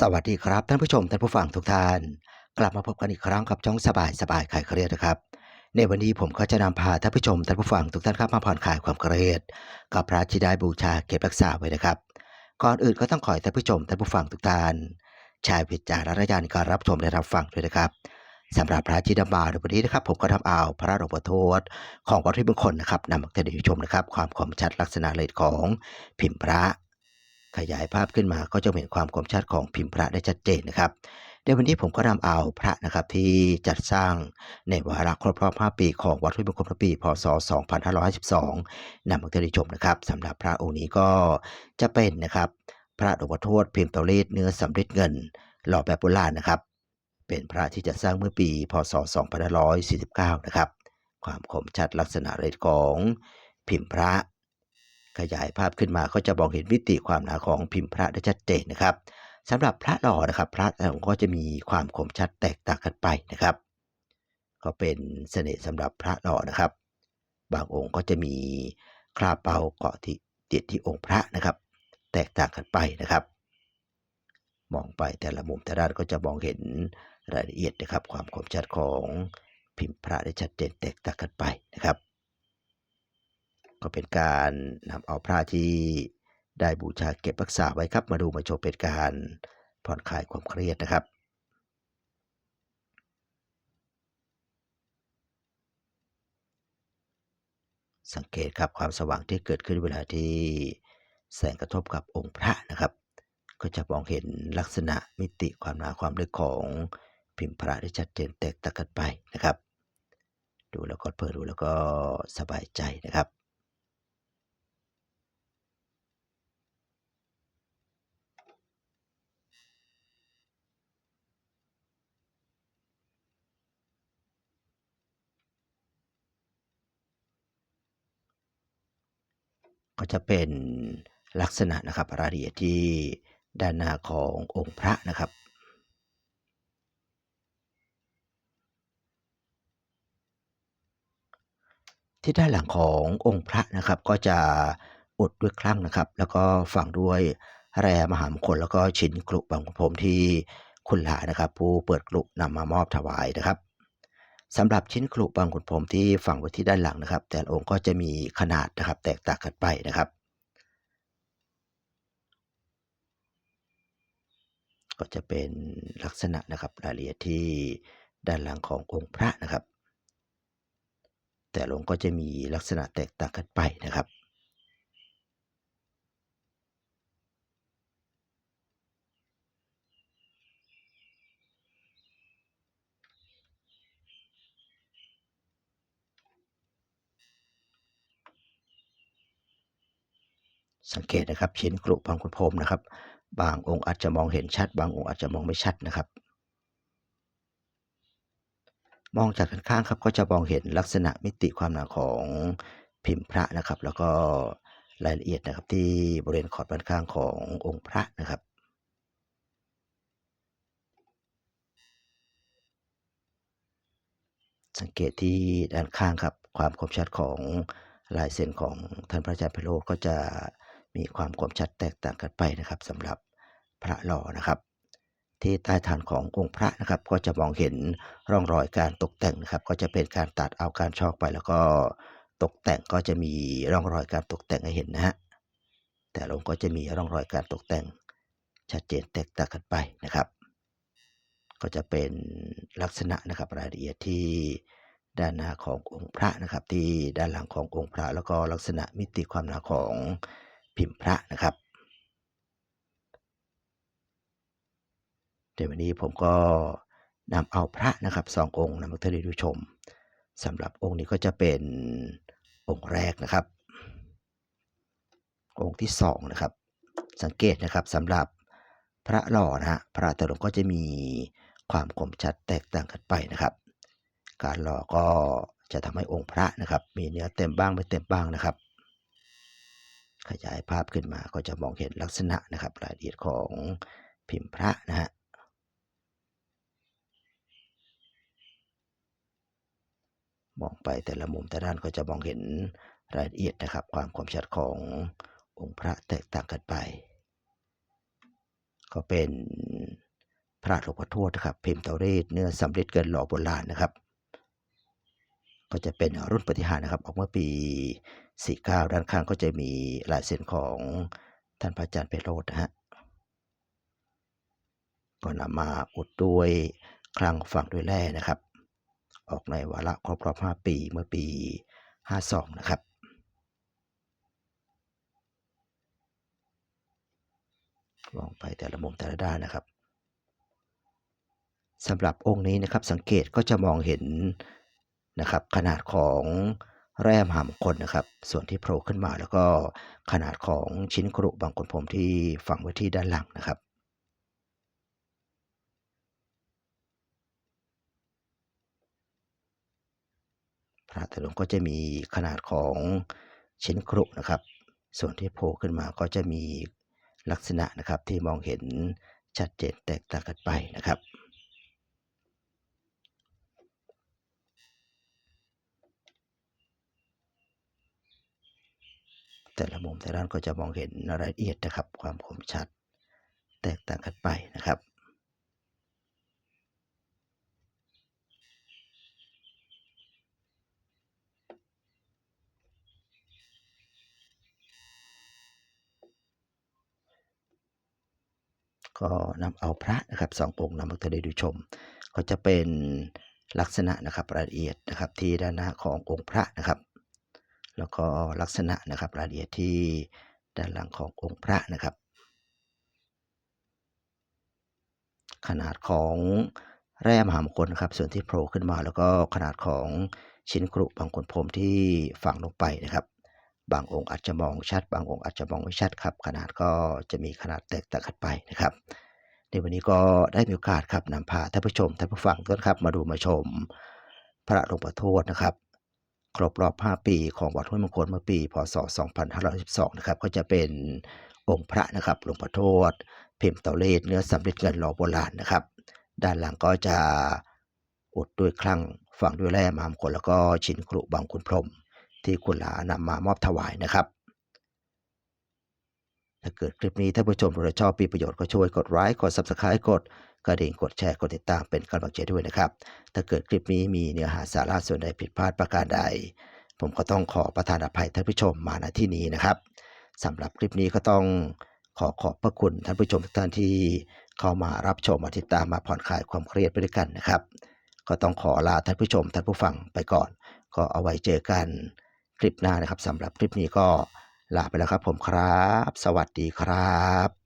สวัสดีครับท่านผู้ชมท่านผู้ฟังทุกท่าน กลับมาพบกันอีกครั้งกับช่องสบายสบายคลายเครียดนะครับ ในวันนี้ผมก็จะนำพาท่านผู้ชมท่านผู้ฟังทุกท่านครับมาผ่อนคลายความเครียด กับพระที่ได้บูชาเก็บรักษาไว้นะครับ ก่อนอื่นก็ต้องขอให้ท่านผู้ชมท่านผู้ฟังทุกท่านใช้วิจารณญาณในการรับชมและรับฟังด้วยนะครับสำหรับพระที่นำมาในวันนี้นะครับ ผมก็ทำเอาพระหลวงพ่อโทษของวัดที่มงคลนะครับนำมาให้ท่านผู้ชมนะครับ ความคมชัดลักษณะเลขของพิมพ์พระ ขยายภาพขึ้นมาก็จะเห็นความคมชัดของพิมพ์พระได้ชัดเจนนะครับในวันนี้ผมก็นำเอาพระนะครับที่จัดสร้างในวาระครบรอบ 5 ปีของวัดห้วยมงคลพระปี พศ 2552นำมาให้ได้ชมนะครับสำหรับพระองค์นี้ก็จะเป็นนะครับ พระหลวงพ่อโทษพิมพ์เตาเลดเนื้อสำริดเงิน หล่อแบบโบราณนะครับ เป็นพระที่จะสร้างเมื่อปี พศ 2549 นะครับ ความคมชัดลักษณะเรทของพิมพ์พระ ขยายภาพขึ้นมาก็จะมองเห็นมิติความหนาของพิมพ์พระได้ชัดเจนนะครับสำหรับพระหล่อนะครับ พระแต่ละองค์ก็จะมีความคมชัดแตกต่างกันไปนะครับ ก็เป็นเสน่ห์สำหรับพระหล่อนะครับ บางองค์ก็จะมีคราบเปาเกาะที่ติดที่องค์พระนะครับ แตกต่างกันไปนะครับ มองไปแต่ละมุมแต่ละด้านก็จะมองเห็นรายละเอียดนะครับ ความคมชัดของพิมพ์พระได้ชัดเจนแตกต่างกันไปนะครับ ก็เป็นการนำเอาพระที่ได้บูชาเก็บรักษาไว้ครับมาดูมาชมเป็นการผ่อนคลายความเครียดนะครับสังเกตครับความสว่างที่เกิดขึ้นเวลาที่แสงกระทบกับองค์พระนะครับ ก็จะมองเห็นลักษณะมิติความหนาความลึกของพิมพ์พระได้ชัดเจนแตกต่างกันไปนะครับ ดูแล้วก็เพลินดูแล้วก็สบายใจนะครับ ก็จะเป็นลักษณะนะครับรายละเอียดที่ด้านหน้าขององค์พระนะครับที่ด้านหลังขององค์พระนะครับ ก็จะอุดด้วยคลั่งนะครับ แล้วก็ฝังด้วยแร่มหามงคลแล้วก็ชิ้นกลุบางพรมที่คุณหลานะครับ ผู้เปิดกลุนำมามอบถวายนะครับ สำหรับชิ้นกลุบางขุนพรมที่ฝังไว้ที่ด้านหลังนะครับ แต่ละองค์ก็จะมีขนาดนะครับ แตกต่างกันไปนะครับ ก็จะเป็นลักษณะนะครับรายละเอียดที่ด้านหลังขององค์พระนะครับ แต่ละองค์ก็จะมีลักษณะแตกต่างกันไปนะครับ สังเกตนะครับชิ้นกรุบางคุณพรมนะครับ บางองค์อาจจะมองเห็นชัด บางองค์อาจจะมองไม่ชัดนะครับ มองจากด้านข้างครับก็จะมองเห็นลักษณะมิติความหนาของพิมพ์พระนะครับ แล้วก็รายละเอียดนะครับที่บริเวณขอบด้านข้างขององค์พระนะครับสังเกตที่ด้านข้างครับ ความคมชัดของลายเซ็นของท่านพระอาจารย์ไพโรจน์ก็จะ มีความคมชัดแตกต่างกันไปนะครับสำหรับพระหล่อนะครับ ที่ใต้ฐานขององค์พระนะครับ ก็จะมองเห็นร่องรอยการตกแต่งนะครับ ก็จะเป็นการตัดเอาการชอกไป แล้วก็ตกแต่งก็จะมีร่องรอยการตกแต่งให้เห็นนะฮะแต่ลงก็จะมีร่องรอยการตกแต่งชัดเจนแตกต่างกันไปนะครับ ก็จะเป็นลักษณะนะครับรายละเอียดที่ด้านหน้าขององค์พระนะครับ ที่ด้านหลังขององค์พระ แล้วก็ลักษณะมิติความหนาของ พิมพ์พระนะครับเดี๋ยววันนี้ผมก็นำเอาพระนะครับสององค์นำมาให้ได้ดูชมสำหรับองค์นี้ก็จะเป็นองค์แรกนะครับ องค์ที่สองนะครับ สังเกตนะครับสำหรับพระหล่อนะฮะพระตะลงก็จะมีความคมชัดแตกต่างกันไปนะครับ การหล่อก็จะทำให้องค์พระนะครับ มีเนื้อเต็มบ้างไม่เต็มบ้างนะครับ ขยายภาพขึ้นมาก็จะมองเห็นลักษณะนะครับรายละเอียดของพิมพ์พระนะฮะมองไปแต่ละมุมแต่ด้านก็จะมองเห็นรายละเอียดนะครับ ความคมชัดขององค์พระแตกต่างกันไป ก็เป็นพระหลวงพ่อทวดนะครับ พิมพ์เตารีดเนื้อสำริดเกินหล่อโบราณนะครับ ก็จะเป็นรุ่นปฏิหารนะครับ ออกเมื่อปี 49ด้านข้างก็จะมีลายเซ็นของท่านพระอาจารย์เปโรดนะฮะก็นำมาอุดด้วยคลังฝั่งด้วยแร่นะครับ ออกในวาระครบรอบ 5 ปีเมื่อปี 52 นะครับ มองไปแต่ละมุมแต่ละด้านนะครับสำหรับองค์นี้นะครับสังเกตก็จะมองเห็นนะครับขนาดของ แร่มหามงคลนะครับ ส่วนที่โผล่ขึ้นมาแล้วก็ขนาดของชิ้นกรุบางคนผมที่ฝังไว้ที่ด้านหลังนะครับพระต่ลงก็จะมีขนาดของชิ้นกรุนะครับ ส่วนที่โผล่ขึ้นมาก็จะมีลักษณะนะครับที่มองเห็นชัดเจนแตกต่างกันไปนะครับ แต่ละมุมแต่ละด้านก็จะมองเห็นรายละเอียดนะครับ ความคมชัด แตกต่างกันไปนะครับก็นำเอาพระนะครับสององค์นำมาเธอได้ดูชม ก็จะเป็นลักษณะนะครับรายละเอียดนะครับที่ด้านหน้าขององค์พระนะครับ แล้วก็ลักษณะนะครับรายละเอียดที่ด้านหลังขององค์พระนะครับ ขนาดของแร่มหามงคลนครับส่วนที่โผล่ขึ้นมาแล้วก็ขนาดของชิ้นกรุบางคนผมที่ฝังลงไปนะครับ บางองค์อาจจะมองชัด บางองค์อาจจะมองไม่ชัดครับ ขนาดก็จะมีขนาดแตกต่างกันไปนะครับ ในวันนี้ก็ได้มีโอกาสครับนำพาท่านผู้ชมท่านผู้ฟังทุกท่านครับมาดูมาชม พระหลวงพ่อทวดนะครับ ครบรอบ 5 ปีของวัดห้วยมงคลเมื่อปี พศ 2512 นะครับ ก็จะเป็นองค์พระนะครับหลวงพ่อทวดพิมพ์เตาเลดเนื้อสำเริดเงินหล่อโบราณนะครับ ด้านหลังก็จะอุดด้วยคลั่งฝังด้วยแร่มามคลแล้วก็ชิ้นกรุบางคุณพรม ที่คุณหลานำมามอบถวายนะครับ ถ้าเกิดคลิปนี้ท่านผู้ชมเราชอบมีประโยชน์ก็ช่วยกดไลค์กด subscribe กด กระดิ่งกดแชร์กดติดตามเป็นกำลังใจด้วยนะครับ ถ้าเกิดคลิปนี้มีเนื้อหาสาระส่วนใดผิดพลาดประการใด ผมก็ต้องขอประทานอภัยท่านผู้ชมมาณที่นี้นะครับสำหรับคลิปนี้ก็ต้องขอขอบพระคุณท่านผู้ชมทุกท่านที่เข้ามารับชมมาติดตามมาผ่อนคลายความเครียดไปด้วยกันนะครับ ก็ต้องขอลาท่านผู้ชมท่านผู้ฟังไปก่อน ก็เอาไว้เจอกันคลิปหน้านะครับสำหรับคลิปนี้ก็ลาไปแล้วครับผมครับ สวัสดีครับ